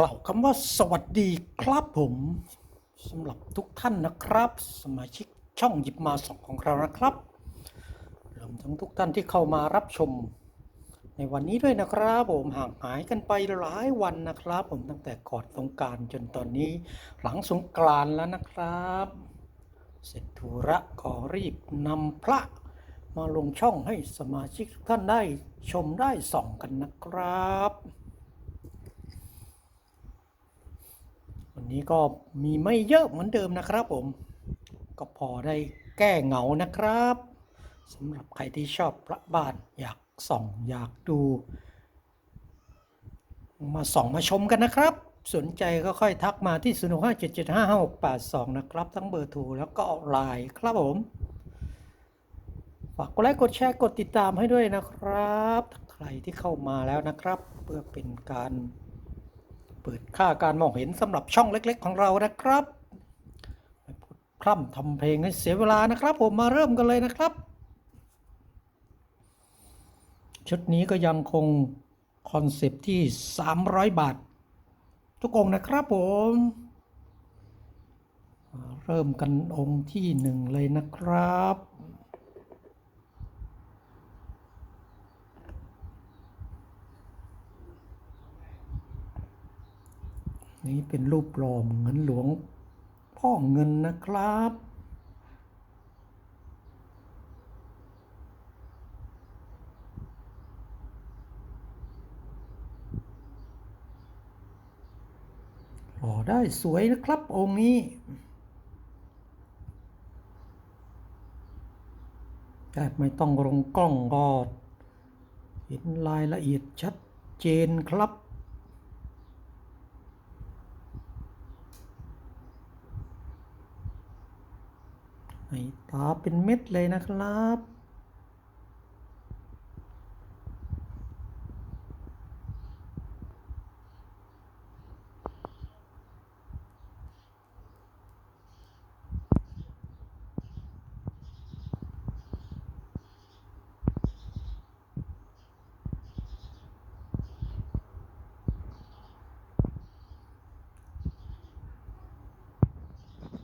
กล่าวคำว่าสวัสดีครับผมสำหรับทุกท่านนะครับ สมาชิกช่องหยิบมาสองของเรานะครับรวมทั้งทุกท่านที่เข้ามารับชม ในวันนี้ด้วยนะครับผมห่างหายกันไปหลายวันนะครับ ผมตั้งแต่ก่อนสงการจนตอนนี้หลังสงกรานแล้วนะครับ เสร็จธุระก็รีบนำพระมาลงช่องให้สมาชิกทุกท่านได้ชมได้ส่องกันนะครับ นี้ก็มีไม่เยอะเหมือนเดิมนะครับผม ก็พอได้แก้เหงานะครับสำหรับใครที่ชอบพระบ้านอยากส่องอยากดู มาส่องมาชมกันนะครับ สนใจก็ค่อยทักมาที่ 0 6 5 7 7 5 5 6 8 2 นะครับ ทั้งเบอร์โทรแล้วก็ไลน์ครับผม ฝากกดไลค์กดแชร์กดติดตามให้ด้วยนะครับ ใครที่เข้ามาแล้วนะครับ เพื่อเป็นการ เปิดค่าการมองเห็นสำหรับช่องเล็ก ๆ ของเรานะครับพร่ำทำเพลงให้เสียเวลานะครับ ผมมาเริ่มกันเลยนะครับ ชุดนี้ก็ยังคงคอนเซปต์ที่ 300 บาท ทุกองนะครับผมเริ่มกันองค์ที่หนึ่งเลยนะครับ นี่เป็นรูปหล่อเหมือนหลวงพ่อเงินนะครับ หล่อได้สวยนะครับองค์นี้แทบไม่ต้องลงกล้องก็เห็นรายละเอียดชัดเจนครับ ให้ตาเป็นเม็ดเลยนะครับ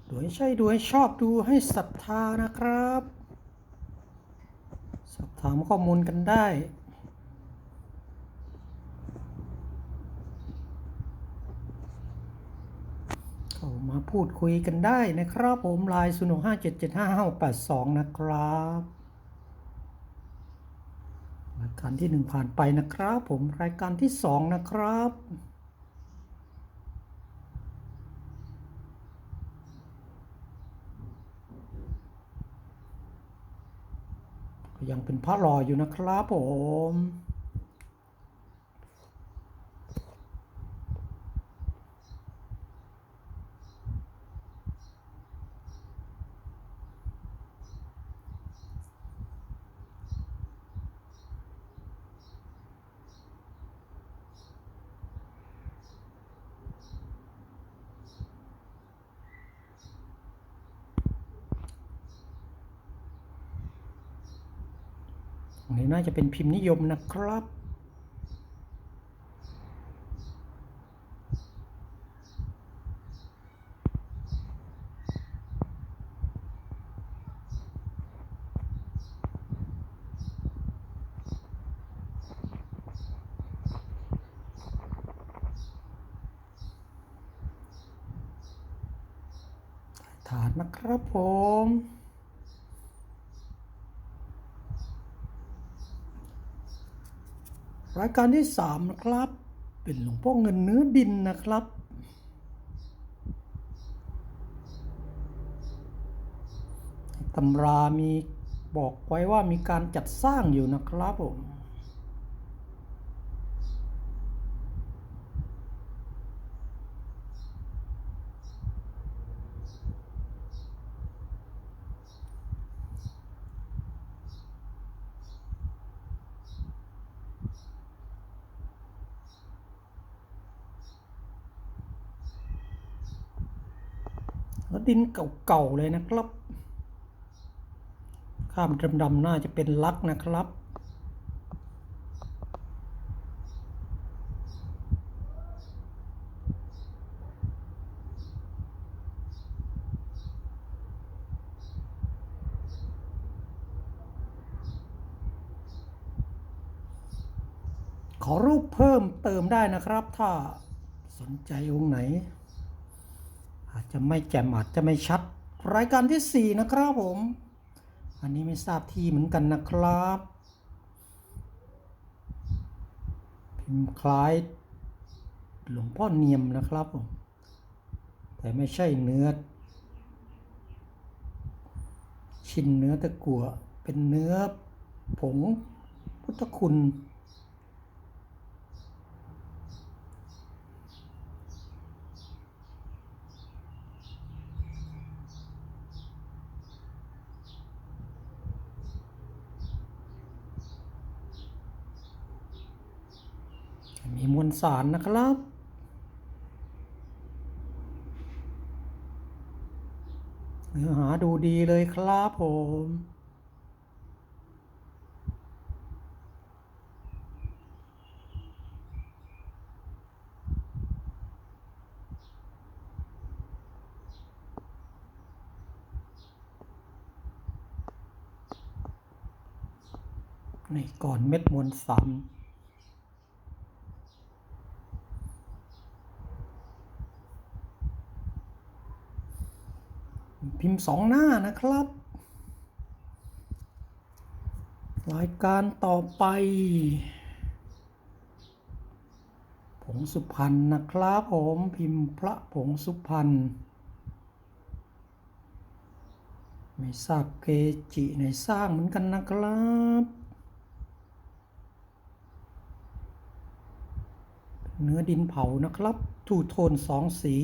ดู ใช่ดูให้ชอบดูให้ศรัทธานะครับสอบถามข้อมูลกันได้ เข้ามาพูดคุยกันได้นะครับผมไลน์0 6 5 7 7 5 5 8 2นะครับรายการที่หนึ่งผ่านไปนะครับผมรายการที่สองนะครับ ยังเป็นพระหล่ออยู่นะครับผม นนี้น่าจะเป็นพิมพ์นิยมนะครับ ฐานนะครับผมายการที่สามนะครับ เป็นหลวงพ่อเงินเนื้อดินนะครับ ตำรามีบอกไว้ว่ามีการจัดสร้างอยู่นะครับผม ดินเก่าๆเลยนะครับ ข้ามดำๆน่าจะเป็นลักนะครับ ขอรูปเพิ่มเติมได้นะครับ ถ้าสนใจองค์ไหน จะไม่แจ่มอาจจะไม่ชัด รายการที่ 4 นะครับผม อันนี้ไม่ทราบที่เหมือนกันนะครับพิมพ์คล้ายหลวงพ่อเนียมนะครับผม แต่ไม่ใช่เนื้อ ชิ้นเนื้อตะกั่วเป็นเนื้อผงพุทธคุณ มีมวลสารนะครับ เนื้อหาดูดีเลยครับผมนี่ก่อนเม็ดมวลสาร พิมพ์สองหน้านะครับ รายการต่อไปผงสุพรรณนะครับผมพิมพ์พระผงสุพรรณไม่ทราบเกจิในสร้างเหมือนกันนะครับเนื้อดินเผานะครับทูโทนสองสี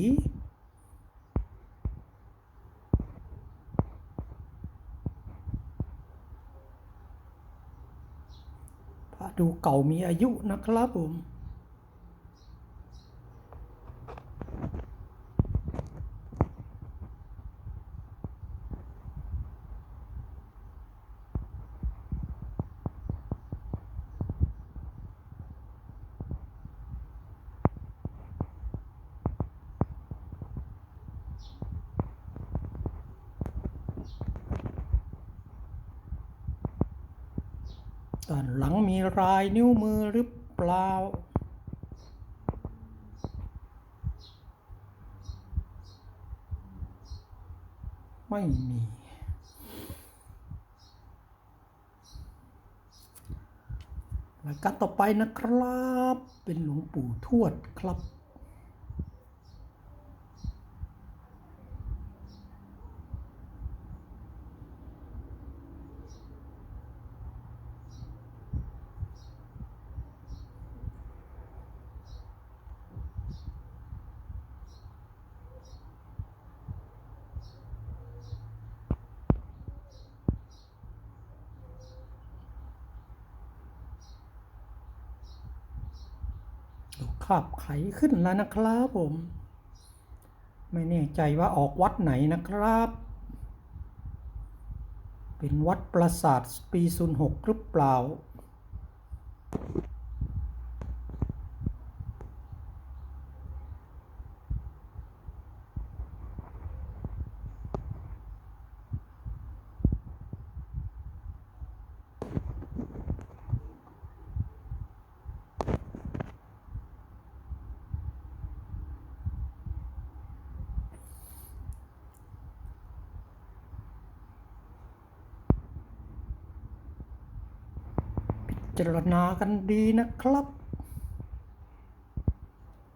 พระ ดูเก่ามีอายุนะครับผม ด้านห ลังมีรายนิ้วมือหรือเปล่า ไม่มี รายการต่อไปนะครับ เป็นหลวงปู่ทวดครับ ดูคาบไขขึ้นแล้วนะครับผม ไม่แน่ใจว่าออกวัดไหนนะครับ เป็นวัดปราสาทปี06หรือเปล่า จารณากันดีนะครับ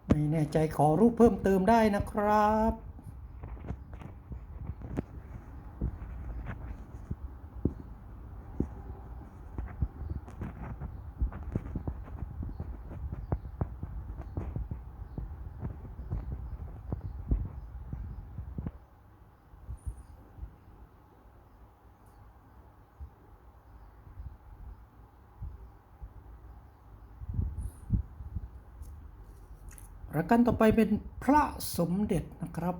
ไม่แน่ใจขอรูปเพิ่มเติมได้นะครับ รายการต่อไปเป็นพระสมเด็จนะครับ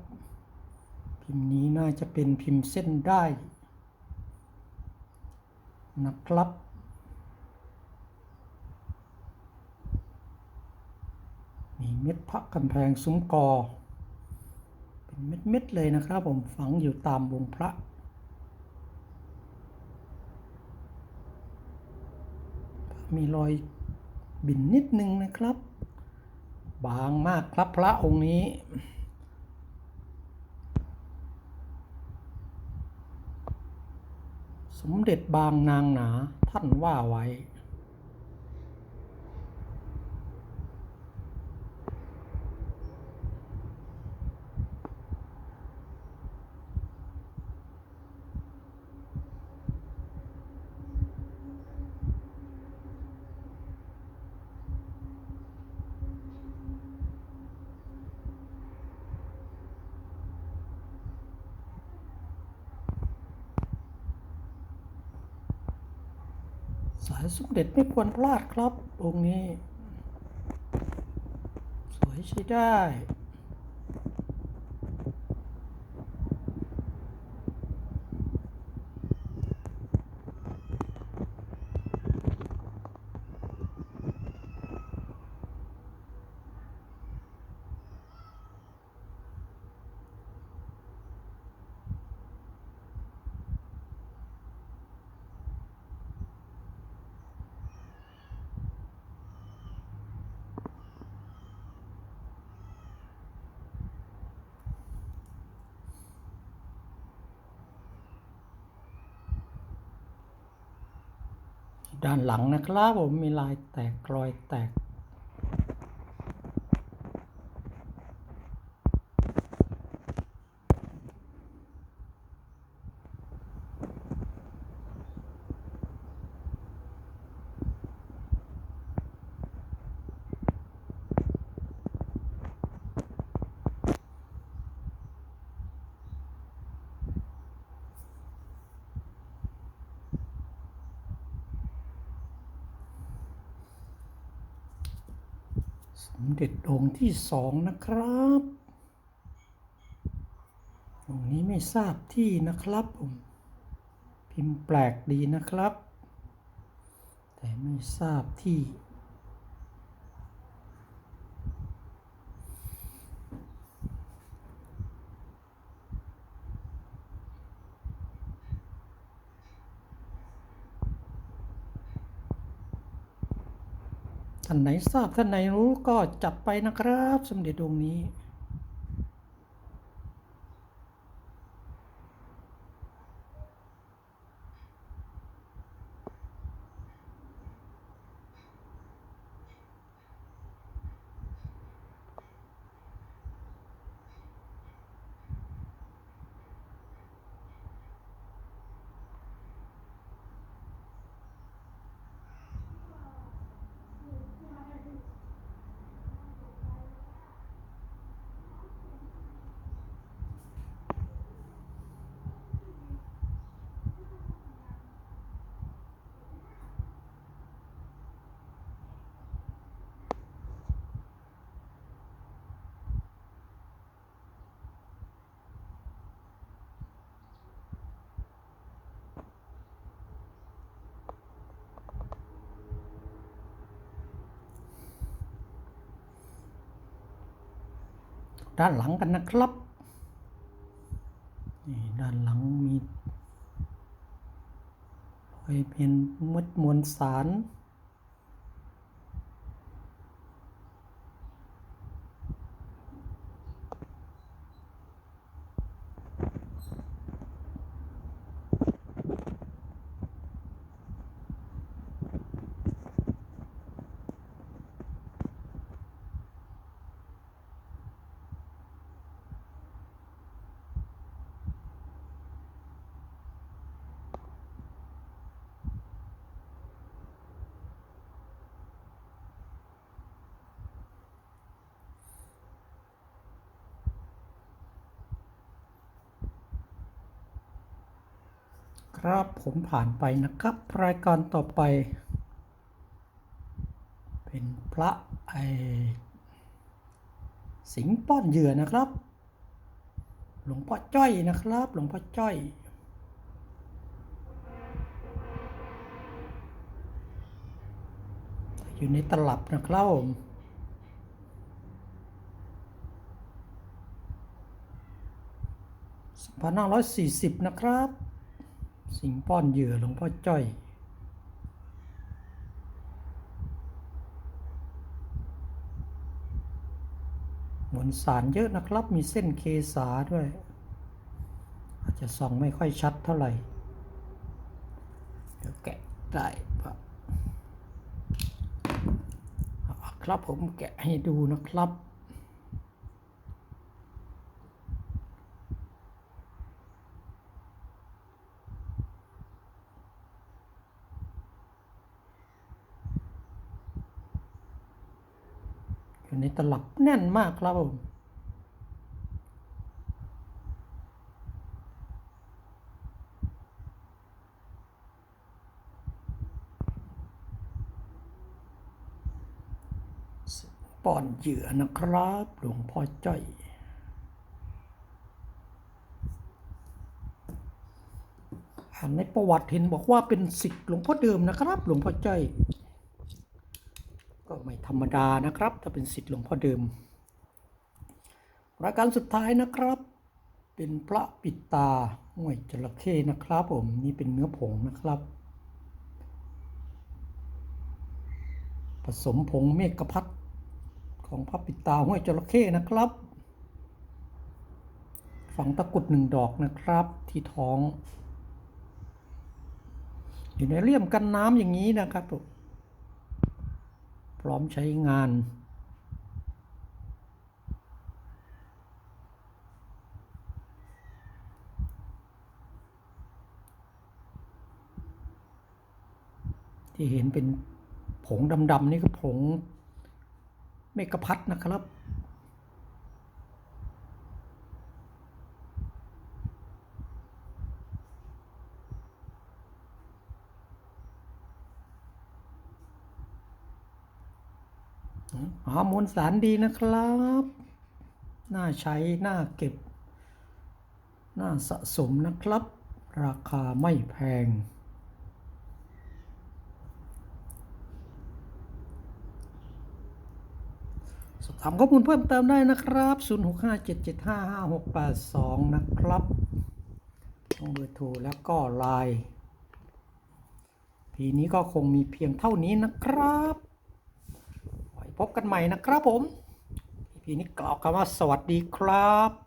พิมพ์นี้น่าจะเป็นพิมพ์เส้นได้นะครับ มีเม็ดพระกำแพงซุ้มกอ เป็นเม็ดๆเลยนะครับผมฝังอยู่ตามวงพระมีรอยบินนิดนึงนะครับ บางมากครับพระองค์นี้ สมเด็จบางนางหนาท่านว่าไว้ สายสมเด็จไม่ควรพลาดครับองค์นี้ สวยใช้ได้ ด้านหลังนะครับผมมีลายแตกรอยแตก มเด็จองค์ที่สองนะครับองค์นี้ไม่ทราบที่นะครับผมพิมพ์แปลกดีนะครับ แต่ไม่ทราบที่ ท่านไหนทราบท่านไหนรู้ก็จัดไปนะครับ สมเด็จองค์นี้ ด้านหลังกันนะครับ นี่ด้านหลังมีรอยเป็นมดมวลสาร ครับผมผ่านไปนะครับ รายการต่อไป เป็นพระไอสิงป้อนเหยื่อนะครับ หลวงพ่อจ้อยนะครับ หลวงพ่อจ้อยอยู่ในตลับนะครับผมสองพันห้าร้อยสี่สิบนะครับ สิงป้อนเหยื่อหลวงพ่อจ้อย มวลสารเยอะนะครับ มีเส้นเคสาด้วย อาจจะส่องไม่ค่อยชัดเท่าไหร่ เดี๋ยวแกะได้ปะครับผมแกะให้ดูนะครับ อยู่ในตลับแน่นมากครับผมป้อนเหยื่อนะครับหลวงพ่อจ้อยอ่านในประวัติเห็นบอกว่าเป็นศิษย์หลวงพ่อเดิมนะครับ หลวงพ่อจ้อย ก็ไม่ธรรมดานะครับ ถ้าเป็นศิษย์หลวงพ่อเดิม รายการสุดท้ายนะครับ เป็นพระปิดตาห้วยจระเข้นะครับ ผมนี่เป็นเนื้อผงนะครับ ผสมผงเมกะพัดของพระปิดตาห้วยจระเข้นะครับฝังตะกรุดหนึ่งดอกนะครับ ที่ท้อง อยู่ในเลี่ยมกันน้ำอย่างนี้นะครับผม ร้อมใช้งาน ที่เห็นเป็นผงดำๆนี่ก็ผงเมกะพัดนะครับ หามวลสารดีนะครับ น่าใช้ น่าเก็บ น่าสะสมนะครับ ราคาไม่แพง สอบถามข้อมูลเพิ่มเติมได้นะครับ 0657755682 นะครับต้องเบอร์โทรแล้วก็ไลน์พีนี้ก็คงมีเพียงเท่านี้นะครับ พบกันใหม่นะครับผมพีนี้กล่าวคำว่าสวัสดีครับ